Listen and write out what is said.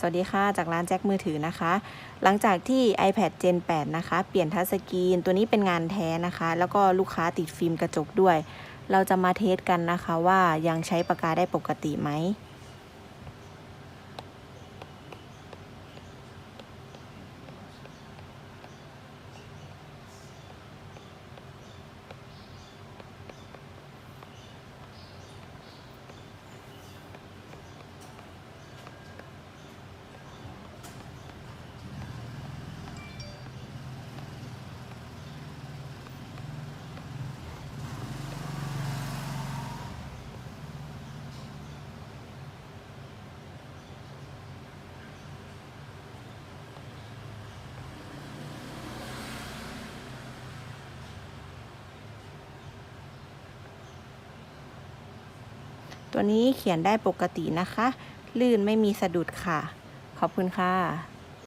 สวัสดีค่ะ จากร้านแจ็คมือถือนะคะ หลังจากที่ iPad Gen 8 นะคะ เปลี่ยนทัชสกรีน ตัวนี้เป็นงานแท้นะคะ แล้วก็ลูกค้าติดฟิล์มกระจกด้วย เราจะมาเทสกันนะคะว่ายังใช้ปากกาได้ปกติไหม ตัวนี้เขียนได้ปกตินะคะ ลื่นไม่มีสะดุดค่ะ ขอบคุณค่ะ